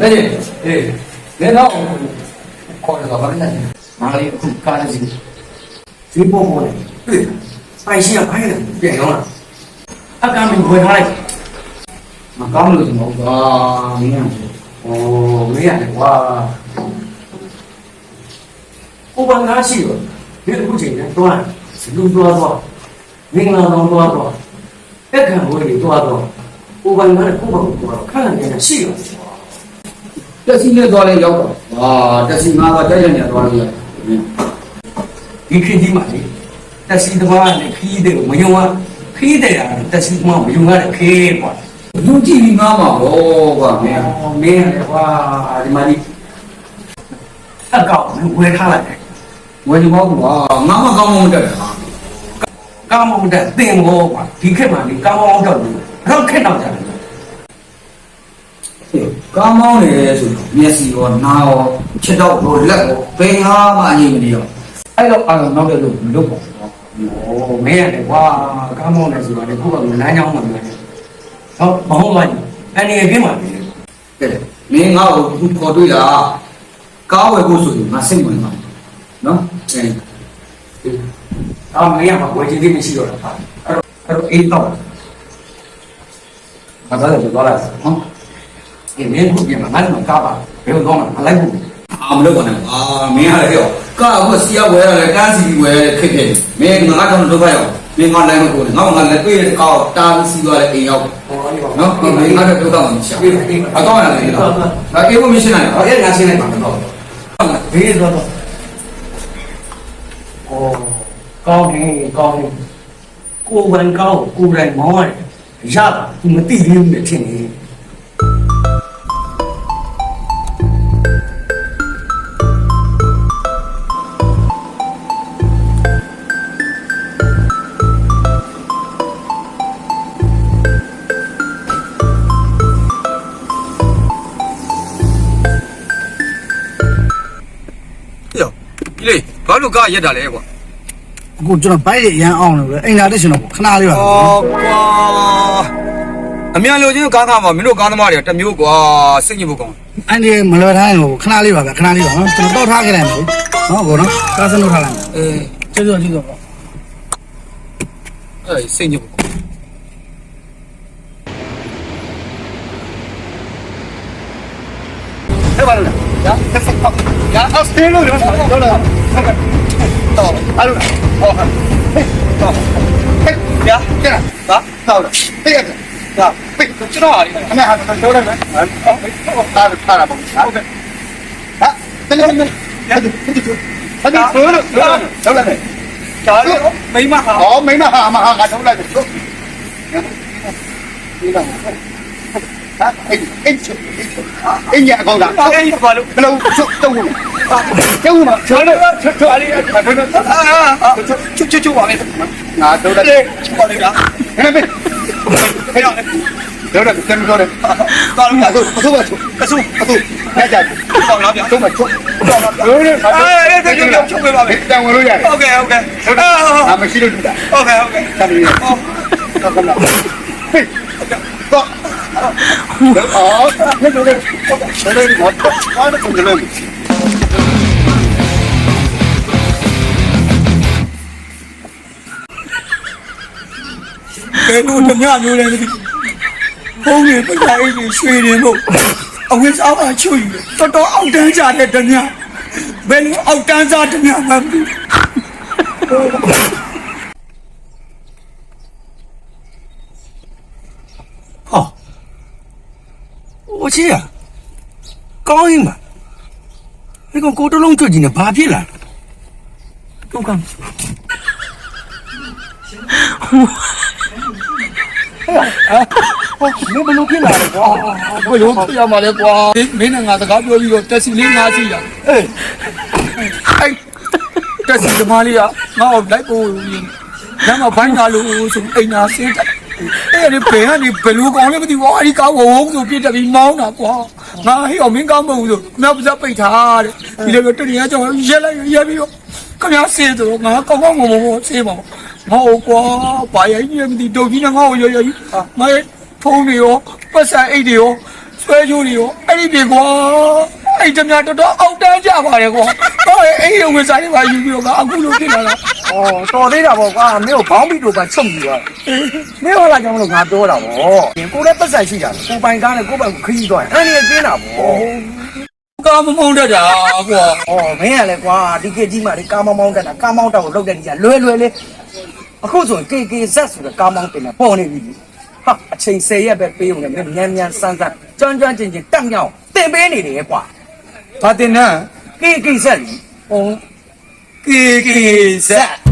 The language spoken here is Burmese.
တဲ့အေးလေတော့ခေါ်တော့ဘာလဲမာလေးအခုကားစီစီပေါ်ပေါ်နေတွေ့ပိုင်ရှိရဖိုင်းတယ်ပြန်ရောလားအကမ်းကိုဝယ်ထားလိုက်မကောင်းလို့ဒီမဟုတ်ပါမင်းကโอ้မင်းရတယ်ကွာဥပနာရှိတော့ဒီအခုချိန်နဲ့တွန်းလူတွားတော့မ င်္ဂလာတော်တွားတော့တက်ခံဘိုးတွေတွားတော့ဥပနာကိုပေါ့ကိုတော့ခန့်နေတာရှိတော့တက်စီနဲ့သွားလဲရောက်တော့ဟာတက်စီငါတော့တက်ရနေသွားလို့ရဒီခေတ်ကြီးမှာလေတက်စီသမားနဲ့ခီးတဲ့မယုံကခီးတဲ့ရတယ်တက်စီသမားမယုံရတဲ့ခေးကွာလူကြည့်ပြီးငါမှာဟောကွာမင်းအော်မင်းရတယ်ကွာဒီမှာဒီအကောက်ဝယ်ထားလိုက်တယ်ဝယ်ဒီမောကွာငါမကောင်းမှမတက်တာကာမောင်တက်တင်ဘောကွာဒီခေတ်မှာလေကာမောင်တော့ဘူး တော့ခက်တော့ကြတယ်ကားမောင်းနေတယ်ဆိုတော့မျက်စိရောနားရောချက်တော့ဘောလက်ရောဘယ်ဟာမှအရင်မနေရောအဲ့တော့အာရုံနောက်တဲ့လို့မလုပ်ပါဘူးโอ้မင်းရတယ်ကွာကာမောင်နဲ့ဆိုတာလေခုကလမ်းကြောင်းမှာနေတယ်ဟောမဟုတ်ပါဘူးအနေရကင်းပါလေကဲမင်းငါ့ကိုခေါ်တွေ့တာကားဝယ်ဖို့ဆိုရင်ငါစိတ်ဝင်ပါနော်အဲအော်မင်းရမှာဝယ်ချင်သေးမရှိတော့တာအဲ့တော့အဲ့တော့အေးတော့ မသားတယ်ပြောလိုက်ဟောအေးမင်းခုပြန်မှာငါလည်းမကားပါဘယ်လိုတော့မလိုက်ဘူးအာမလုပ်ပါနဲ့အာမင်းရတယ်ပြောကားအခုစီရဝယ်ရတယ်ကန်းစီဝယ်ရတယ်ခက်ခဲမင်းငါတော့ဒုက္ခရောက်မင်းငါလည်းမကိုငါငါလည်းတွေ့တဲ့ကောက်တာစီသွားတဲ့အိမ်ရောက်ဟောဒီပါနော်ဒီမင်းငါတော့ဒုက္ခမှမရှာအတော့ရတယ်နော်ဒါအေးဖို့မရှိနိုင်ဟောအဲ့ငါရှင်းလိုက်ပါတော့ဘေးတော့တော့โอ้ကောင်းတယ်ကောင်းတယ်ကို ယ်ဝန်ကောင်းကိုယ်တိုင်မောင်းရတယ်ရတာသူမသိ အခုကျွန်တော်ဘိုက်ရရန်အောင်လို့ပဲအိမ်လာတဲ့ရှင်တော့ခဏလေးပါဩကွာအမြန်လိုချင်းကားကားမှာမင်းတို့ကားသမားတွေကတမျိုးကွာစိတ်ညစ်ဖို့ကောင်းအန်ဒီမလွယ်ထားရင်ကိုခဏလေးပါပဲခဏလေးပါနော်ကျွန်တော်တော့ထားခဲ့လိုက်မယ်နော်ကိုနော်ကားစလို့ထားလိုက်မယ်အေးကျေးဇူးကျေးဇူးပါအဲ့စိတ်ညစ်ဖို့ကောင်းအဲ့ပါလို့ရဆက်ဆက်ပါရအစတေးလို့တော့တော့တော့အဲ့လို 哦，哎呦，哦，哎，好，哎，呀，进来，啊，到了，哎呀，啊，哎，知道啊，那还能收着呢，啊，哦，打了，打了，好的，啊，来来来，呀，这就，这就收了，收了，收了嘞，咋了？没嘛哈？哦，没嘛哈，嘛哈，俺收了就收，你干嘛？啊，哎，哎，哎，哎，你干嘛了？不能收，收了。这个嘛，这这这这里，这这这这这这这往里，那走的，往里啊，看到没？看到没？走着，跟着走着，到那边走，不走不走，不走不走，看见没？到那边走，走，走走走，哎，哎，这这这，不会吧？在。OK OK，好好好，俺们洗了住的。OK OK，下面有。哦，到后面，嘿，到。好，那就来，那就，我，我那个同志来。 ဘယ်လိုဓမြမျိုးလဲဒီဘုံတွေပညာအိတ်တွေရွှေတွေမို့အဝိစားအချွတ်ယူတော်တော်အောက်တန်းကြတဲ့ဓမြဘယ်လိုအောက်တန်းစားဓမြမှမသိဟော我去呀，高音嘛。 ဒီကောင်ကိုတလုံးချွတ်ကြီးနဲ့ဘာဖြစ်လာတို့ကမင်းဘလို့ဖြစ်လာလဲကွာဘလို့ဖြစ်ရမှာလဲကွာမင်းနဲ့ငါစကားပြောပြီးတော့တက်စီလေးငါးစီးလာအေးအဲ့တက်စီဓမ္မလေးကငါ့ကိုလိုက်ပို့ညမှာဘိုင်းလာလို့ဆိုအိမ်သာဆင်းတယ်အဲ့ဒီဘယ်ကနေဘလို့ကောင်းလဲမသိဘူးအဲ့ဒီကောင်းဝုန်းဆိုပြစ်တက်ပြီးမောင်းတာကွာ ငါဟေ့အောင်မင်းကောင်းမဟုတ်ဘူးဆိုငါပါစပိတ်ထားတဲ့ဒီလိုတတိယကြောင့်ရက်လိုက်ရက်ပြီးတော့ခင်ဗျားဆင်းဆိုငါကောင်းကောင်းမွန်မွန်ဆင်းပါငါ့ကိုကွာဘာရိုင်းနေမသိတော့ကြီးနဲ့ငါ့ကိုရရကြီးငါရဲ့ဖုန်းတွေရောပတ်စံအိတ်တွေရောဆွဲချိုးတွေရောအဲ့ဒီပြေကွာအဲ့ဒီတမတော်တော်အောက်တန်းကြပါတယ်ကွာဟောအဲ့ဒီဝင်စားနေပါယူပြီးတော့ကအခုလိုဖြစ်လာတာ။ အော်တော်သေးတာပေါ့ကွာမင်းကိုဘောင်းပြီးတော့ကချုပ်ပြီးသွားတယ်။မင်းဟောလာကြောင့်မလို့ငါပြောတာပေါ့။ကိုလည်းပတ်ဆိုင်ရှိတာကိုပိုင်ကားနဲ့ကိုပိုင်ကိုခရီးသွားရင်အဲ့ဒီကင်းတာပေါ့။ကာမမောင်းတတ်တာကွာအော်မင်းကလည်းကွာဒီကေကြီးမှဒီကားမောင်းမောင်းတက်တာကားမောင်းတက်ကိုလောက်တဲ့ကြီးကလွယ်လွယ်လေးအခုဆိုရင်ကေကေဇက်ဆိုတဲ့ကားမောင်းတင်တာပေါ်နေပြီဟာအချိန်၁၀ရက်ပဲပေးုံနဲ့မင်းမြန်မြန်ဆန်းဆန်းကျွမ်းကျွမ်းကျင်ကျင်တက်မြောက်တင်ပေးနေတယ်ကွာဘာတင်နန်းကေကေဇက်လीဟော ကေကေဇက်